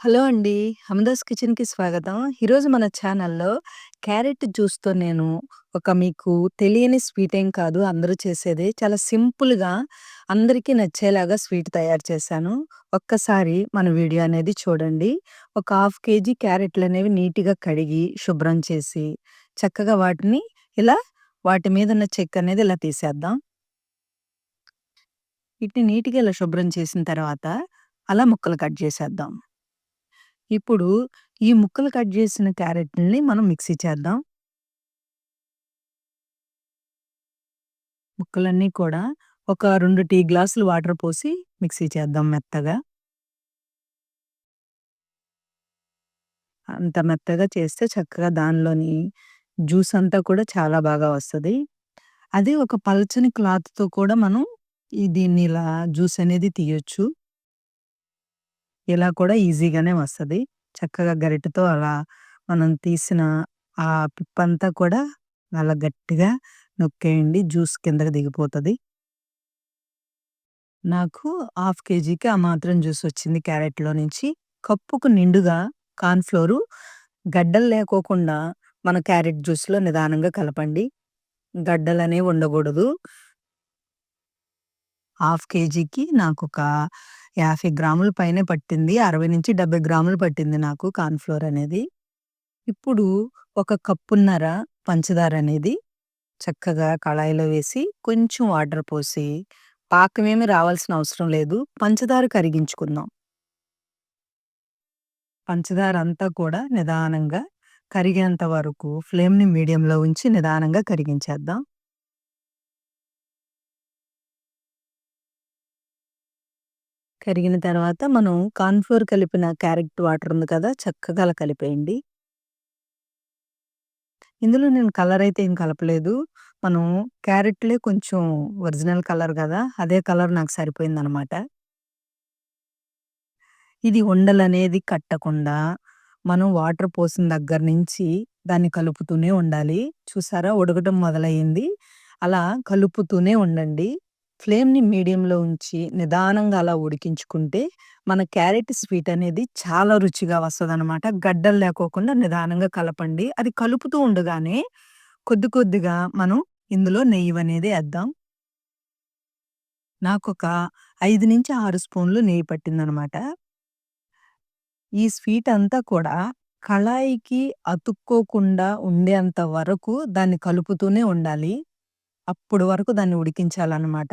Hello అండి. 'హమదాస్ కిచెన్‌కి స్వాగతం. ఈరోజు మన ఛానల్‌లో క్యారెట్ జ్యూస్‌తో నేను ఒక మీకు తెలియని స్వీట్ ఏం కాదు. అందరూ చేసేదే. చాలా సింపుల్‌గా అందరికీ నచ్చేలాగా స్వీట్ తయారు చేశాను. ఒక్కసారి మన వీడియో అనేది చూడండి. ఒక హాఫ్ కేజీ క్యారెట్‌లనేవి నీట్‌గా కడిగి, శుభ్రం చేసి, చక్కగా వాటిని ఇలా వాటి మీదున్న చెక్కనేది ఇలా తీసేద్దాం. వీటిని నీట్‌గా ఇలా శుభ్రం చేసిన తర్వాత అలా ముక్కలు కట్ చేసేద్దాం. ఇప్పుడు ఈ ముక్కలు కట్ చేసిన క్యారెట్ని మనం మిక్సీ చేద్దాం. ముక్కలన్నీ కూడా ఒక 2 టీ గ్లాసులు వాటర్ పోసి మిక్సీ చేద్దాం మెత్తగా. అంత మెత్తగా చేస్తే చక్కగా దానిలోని జ్యూస్ అంతా కూడా చాలా బాగా వస్తది. అదే ఒక పల్చని క్లాత్‌తో కూడా మనం ఈ దీన్ని ఇలా జ్యూస్ అనేది తీయొచ్చు. ఇలా కూడా ఈజీగానే వస్తది. చక్కగా గరిటెతో అలా మనం తీసిన ఆ పిప్పంతా కూడా అలా గట్టిగా నొక్కేయండి. జ్యూస్ కిందకి దిగిపోతది. నాకు హాఫ్ కేజీకి ఆ మాత్రం జ్యూస్ వచ్చింది క్యారెట్‌లో నుంచి. కప్పుకు నిండుగా కార్న్ ఫ్లోరు గడ్డలు లేకోకుండా మన క్యారెట్ జ్యూస్‌లో నిదానంగా కలపండి. గడ్డలనేవి ఉండకూడదు. హాఫ్ కేజీకి నాకొక 50 గ్రాముల పైనే పట్టింది. 60-70 గ్రాములు పట్టింది నాకు కార్న్ఫ్లోర్ అనేది. ఇప్పుడు ఒక కప్పున్నర పంచదార అనేది చక్కగా కళాయిలో వేసి, కొంచెం వాటర్ పోసి, పాకమేమి రావాల్సిన అవసరం లేదు. పంచదార కరిగించుకుందాం. పంచదార అంతా కూడా నిదానంగా కరిగేంత వరకు ఫ్లేమ్‌ని మీడియంలో ఉంచి నిదానంగా కరిగించేద్దాం. కరిగిన తర్వాత మనం కార్న్ఫ్లోర్ కలిపిన క్యారెట్ వాటర్ ఉంది కదా! చక్కగా అలా కలిపేయండి. ఇందులో నేను కలర్ అయితే ఏం కలపలేదు. మనం క్యారెట్‌లే కొంచెం ఒరిజినల్ కలర్ కదా అదే కలర్ నాకు సరిపోయిందనమాట. ఇది ఉండలు అనేది కట్టకుండా మనం వాటర్ పోసిన దగ్గర నుంచి దాన్ని కలుపుతూనే ఉండాలి. చూసారా ఉడకటం మొదలయ్యింది. అలా కలుపుతూనే ఉండండి. ఫ్లేమ్‌ని మీడియంలో ఉంచి నిదానంగా అలా ఉడికించుకుంటే మన క్యారెట్ స్వీట్ అనేది చాలా రుచిగా వస్తదనమాట. గడ్డలు లేకోకుండా నిదానంగా కలపండి. అది కలుపుతూ ఉండగానే కొద్ది కొద్దిగా మనం ఇందులో నెయ్యనేది ఏద్దాం. నాకొక 5-6 స్పూన్లు నెయ్యి పట్టిందనమాట. ఈ స్వీట్ అంతా కూడా కళాయికి అతుక్కోకుండా ఉండేంత వరకు దాన్ని కలుపుతూనే ఉండాలి. అప్పుడు వరకు దాన్ని ఉడికించాలనమాట.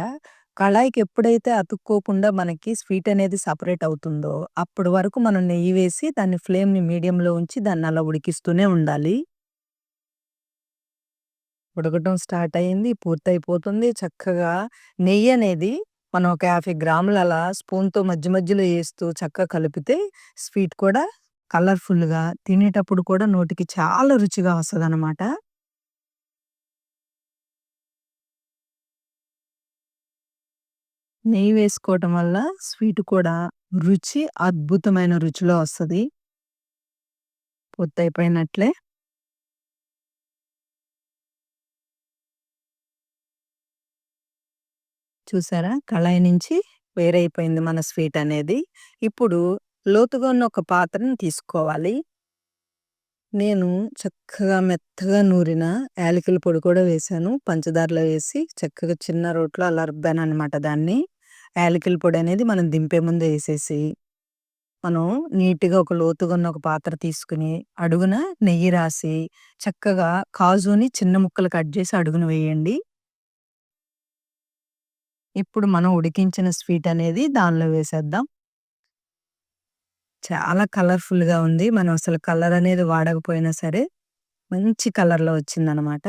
కళాయికి ఎప్పుడైతే అతుక్కోకుండా మనకి స్వీట్ అనేది సెపరేట్ అవుతుందో, అప్పటి వరకు మనం నెయ్యి వేసి దాన్ని ఫ్లేమ్‌ని మీడియంలో ఉంచి దాన్ని అలా ఉడికిస్తూనే ఉండాలి. ఉడకటం స్టార్ట్ అయింది. పూర్తయిపోతుంది. చక్కగా నెయ్యి అనేది మనం ఒక 50 గ్రాములు అలా స్పూన్‌తో మధ్య మధ్యలో ఏస్తూ చక్కగా కలిపితే స్వీట్ కూడా కలర్‌ఫుల్‌గా తినేటప్పుడు కూడా నోటికి చాలా రుచిగా వస్తదనమాట. నెయ్యి వేసుకోవటం వల్ల స్వీట్ కూడా రుచి అద్భుతమైన రుచిలో వస్తుంది పొత్తైపోయినట్లే చూసారా? కళాయి నుంచి వేరైపోయింది మన స్వీట్ అనేది. ఇప్పుడు లోతుగా ఉన్న ఒక పాత్రని తీసుకోవాలి. నేను చక్కగా మెత్తగా నూరిన యాలకుల పొడి కూడా వేశాను. పంచదారలో వేసి చక్కగా చిన్న రోట్లో అలా రుబ్బాననమాట దాన్ని. యాలకుల పొడి అనేది మనం దింపే ముందు వేసేసి మనం నీట్‌గా ఒక లోతుగా ఉన్న ఒక పాత్ర తీసుకొని, అడుగున నెయ్యి రాసి, చక్కగా కాజుని చిన్న ముక్కలు కట్ చేసి అడుగున వేయండి. ఇప్పుడు మనం ఉడికించిన స్వీట్ అనేది దానిలో వేసేద్దాం. చాలా కలర్‌ఫుల్‌గా ఉంది. మనం అసలు కలర్ అనేది వాడకపోయినా సరే, మంచి కలర్‌లో వచ్చిందనమాట.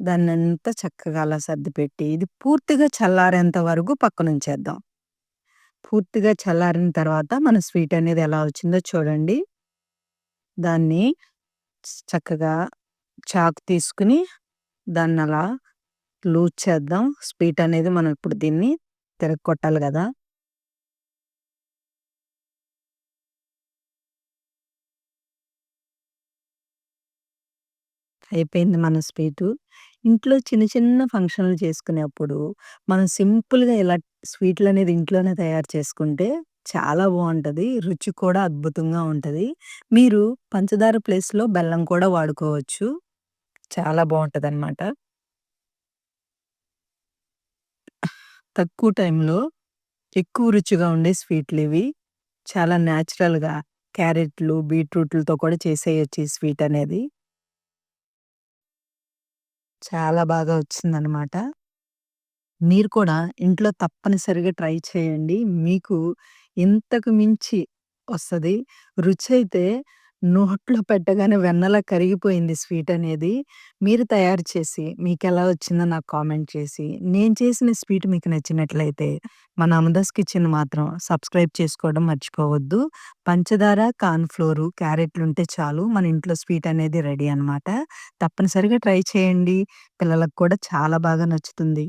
దాన్నంతా చక్కగా అలా సర్దిపెట్టి, ఇది పూర్తిగా చల్లారేంత వరకు పక్కనుంచేద్దాం. పూర్తిగా చల్లారిన తర్వాత మన స్వీట్ అనేది ఎలా వచ్చిందో చూడండి. దాన్ని చక్కగా చాకు తీసుకొని అలా లూజ్ చేద్దాం. స్వీట్ అనేది మనం ఇప్పుడు దీన్ని తిరగకొట్టాలి కదా అయిపోయింది మన స్వీటు. ఇంట్లో చిన్న చిన్న ఫంక్షన్‌లు చేసుకునేప్పుడు మనం సింపుల్‌గా ఇలా స్వీట్లు అనేది ఇంట్లోనే తయారు చేసుకుంటే చాలా బావుంటది. రుచి కూడా అద్భుతంగా ఉంటది. మీరు పంచదార ప్లేస్‌లో బెల్లం కూడా వాడుకోవచ్చు. చాలా బావుంటదనమాట. తక్కువ టైంలో ఎక్కువ రుచిగా ఉండే స్వీట్‌లివి. చాలా న్యాచురల్గా క్యారెట్లు, బీట్రూట్‌లతో కూడా చేసేయొచ్చు ఈ స్వీట్ అనేది. చాలా బాగా వచ్చిందనమాట. మీరు కూడా ఇంట్లో తప్పనిసరిగా ట్రై చేయండి. మీకు ఇంతకు మించి వస్తది. రుచయితే నోట్లో పెట్టగానే వెన్నలా కరిగిపోయింది స్వీట్ అనేది. మీరు తయారు చేసి మీకెలా వచ్చిందో నాకు కామెంట్ చేసి, నేను చేసిన స్వీట్ మీకు నచ్చినట్లయితే మన అమదాస్ కిచెన్ మాత్రం సబ్స్క్రైబ్ చేసుకోవడం మర్చిపోవద్దు. పంచదార, కార్న్ ఫ్లోరు, క్యారెట్లుంటే చాలు మన ఇంట్లో స్వీట్ అనేది రెడీ అనమాట. తప్పనిసరిగా ట్రై చేయండి. పిల్లలకు కూడా చాలా బాగా నచ్చుతుంది.